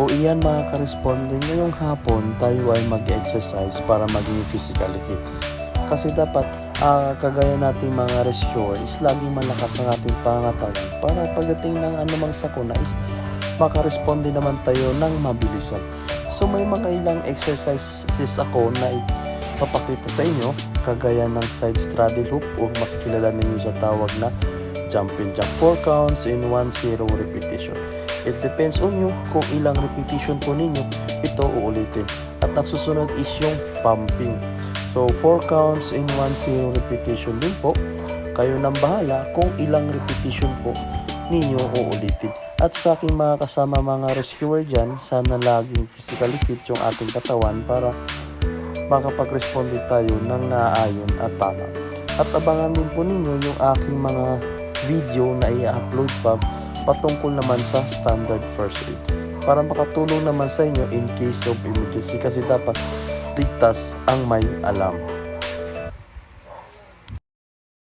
O iyan mga ka-responding, ngayong hapon tayo ay mag-exercise para maging physically fit. Kasi dapat ah, kagaya nating mga rescuer is laging malakas ang ating pangatawan para pagdating ng anumang sakuna is makaresponde naman tayo ng mabilisan. So may mga ilang exercises ako na ipapakita sa inyo kagaya ng side straddle hoop o mas kilala ninyo sa tawag na jumping jack 4 counts in 1-0 repetition. It depends on you kung ilang repetition po ninyo ito uulitin. At ang susunod is yung pumping. So 4 counts in 1-0 repetition din po. Kayo nang bahala kung ilang repetition po ninyo uulitin. At sa aking mga kasama mga rescuer dyan, sana laging physically fit yung ating katawan para makapag-responde tayo ng naayon at tama. At abangan din po ninyo yung aking mga video na i-upload pa patungkol naman sa standard first aid para makatulong naman sa inyo in case of emergency kasi dapat ligtas ang may alam.